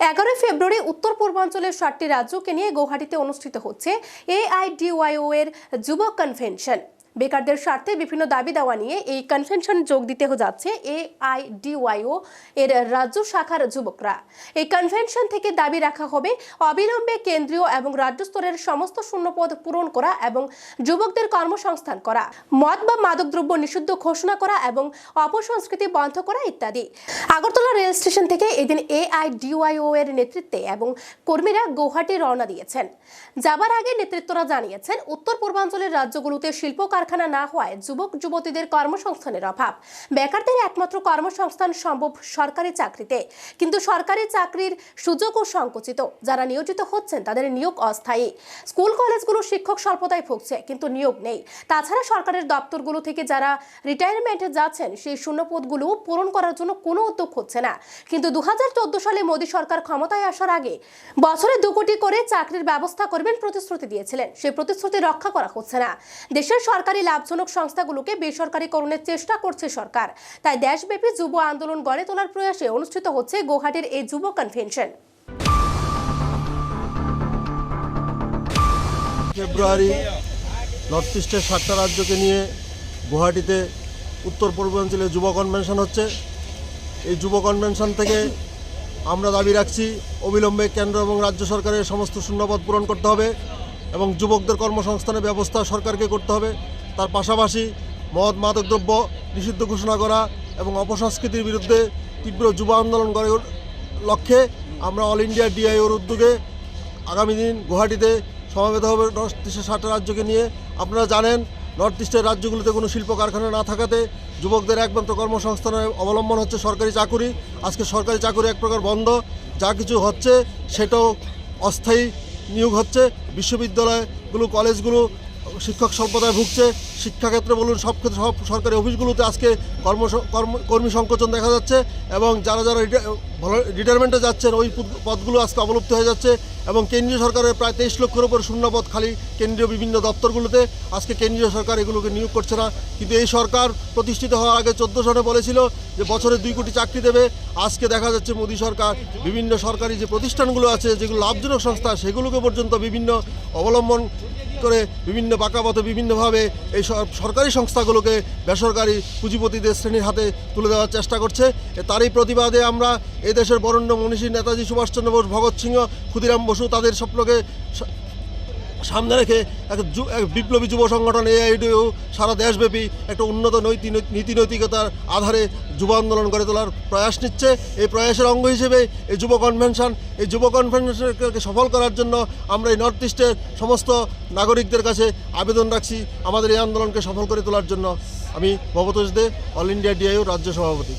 এগারোই ফেব্রুয়ারি উত্তর পূর্বাঞ্চলের সাতটি রাজ্যকে নিয়ে গৌহাটিতে অনুষ্ঠিত হচ্ছে এআইডিওয়াইও এর যুব কনভেনশন বেকারদের স্বার্থে বিভিন্ন দাবি দেওয়া নিয়ে এই কনভেনশন যোগ দিতে যাচ্ছে এআইডিওয়াইও এর রাজ্য শাখার যুবকরা। এই কনভেনশন থেকে দাবি রাখা হবে অবিলম্বে কেন্দ্রীয় এবং রাজ্য স্তরের সমস্ত শূন্যপদ পূরণ করা এবং যুবকদের কর্মসংস্থান করা, মদ বা মাদকদ্রব্য নিষিদ্ধ ঘোষণা করা এবং অপসংস্কৃতি বন্ধ করা ইত্যাদি। আগরতলা রেল স্টেশন থেকে এদিন এআইডিওয়াইও এর নেতৃত্বে এবং কর্মীরা গৌহাটি রওনা দিয়েছেন। যাবার আগে নেতৃত্বরা জানিয়েছেন, উত্তর পূর্বাঞ্চলের রাজ্যগুলোতে শিল্প কারখানা না হওয়ায় যুবক, যুবতীদের কর্মসংস্থানের অভাব। বেকারদের একমাত্র কর্মসংস্থান সম্ভব সরকারি চাকরিতে। কিন্তু সরকারি চাকরির সুযোগও সংকুচিত। যারা নিয়োজিত হচ্ছেন, তাদের নিয়োগ অস্থায়ী। স্কুল, কলেজগুলো শিক্ষক স্বল্পতায় ভুগছে, কিন্তু নিয়োগ নেই। তাছাড়া সরকারের দপ্তরগুলো থেকে যারা রিটায়ারমেন্টে যাচ্ছেন, সেই শূন্যপদগুলো পূরণ করার জন্য কোনো উদ্যোগ হচ্ছে না। কিন্তু দু হাজার চোদ্দ সালে মোদী সরকার ক্ষমতায় আসার আগে বছরে দু কোটি করে চাকরির ব্যবস্থা করবেন প্রতিশ্রুতি দিয়েছিলেন। সেই প্রতিশ্রুতি রক্ষা করা হচ্ছে না। দেশের সরকারি লাভজনক সংস্থাগুলোকে বেসরকারীকরণের চেষ্টা করছে সরকার। তাই দেশব্যাপী যুব আন্দোলন গড়ে তোলার প্রয়াসে অনুষ্ঠিত হচ্ছে গৌহাটির এই যুব কনভেনশন ফেব্রুয়ারি নর্থ ইস্টের সাতটা রাজ্যকে নিয়ে গুয়াহাটিতে উত্তর পূর্বাঞ্চলে যুব কনভেনশন হচ্ছে। এই যুব কনভেনশন থেকে আমরা দাবি রাখছি, অবিলম্বে কেন্দ্র এবং রাজ্য সরকারের সমস্ত শূন্যপদ পূরণ করতে হবে এবং যুবকদের কর্মসংস্থানের ব্যবস্থা সরকারকে করতে হবে। তার পাশাপাশি মদ, মাদকদ্রব্য নিষিদ্ধ ঘোষণা করা এবং অপসংস্কৃতির বিরুদ্ধে তীব্র যুব আন্দোলন ওঠ- লক্ষ্যে আমরা অল ইন্ডিয়া ডিআইওর উদ্যোগে আগামী দিন গুয়াহাটিতে সমাবেত হবে নর্থ ইস্টের ষাটটা রাজ্যকে নিয়ে। আপনারা জানেন নর্থ ইস্টের রাজ্যগুলোতে কোনো শিল্প কারখানা না থাকাতে যুবকদের একমাত্র কর্মসংস্থানের অবলম্বন হচ্ছে সরকারি চাকুরি। আজকে সরকারি চাকুরি এক প্রকার বন্ধ, যা কিছু হচ্ছে সেটাও অস্থায়ী নিয়োগ হচ্ছে। বিশ্ববিদ্যালয়গুলো, কলেজগুলো শিক্ষক স্বল্পতায় ভুগছে শিক্ষাক্ষেত্রে বলুন, সব ক্ষেত্রে সব সরকারি অফিসগুলোতে আজকে কর্ম কর্ম সংকোচন দেখা যাচ্ছে এবং যারা যারা রিটায়ারমেন্টে যাচ্ছেন, ওই পদ- পদগুলো আজকে অবলুপ্ত হয়ে যাচ্ছে এবং কেন্দ্রীয় সরকারের প্রায় তেইশ লক্ষের উপর শূন্যপদ খালি কেন্দ্রীয় বিভিন্ন দপ্তরগুলোতে আজকে কেন্দ্রীয় সরকার এগুলোকে নিয়োগ করছে না। কিন্তু এই সরকার প্রতিষ্ঠিত হওয়ার আগে চোদ্দ সনে বলেছিল যে বছরে দুই কোটি চাকরি দেবে। আজকে দেখা যাচ্ছে মোদী সরকার বিভিন্ন সরকারি যে প্রতিষ্ঠানগুলো আছে, যেগুলো লাভজনক সংস্থা, সেগুলোকে পর্যন্ত বিভিন্ন অবলম্বন করে বিভিন্ন বাঁকাপথে বিভিন্নভাবে এই সরকারি সংস্থাগুলোকে বেসরকারি পুঁজিপতিদের শ্রেণির হাতে তুলে দেওয়ার চেষ্টা করছে। তারই প্রতিবাদে আমরা এই দেশের বরেণ্য মনীষী নেতাজি সুভাষচন্দ্র বোস, ভগৎ সিংহ, ক্ষুদিরাম বসু তাদের স্বপ্নকে সামনে রেখে এক বিপ্লবী যুব সংগঠন, এআইডিও, সারা দেশব্যাপী একটা উন্নত নৈতি, নীতি নৈতিকতার আধারে যুব আন্দোলন গড়ে তোলার প্রয়াস নিচ্ছে। এই প্রয়াসের অঙ্গ হিসেবে এই যুব কনভেনশন, এই যুব কনভেনশনকে সফল করার জন্য আমরা এই নর্থ ইস্টের সমস্ত নাগরিকদের কাছে আবেদন রাখছি। আমাদের এই আন্দোলনকে সফল করে তোলার জন্য আমি Bhabatosh Dey, all India DIO রাজ্য সভাপতি।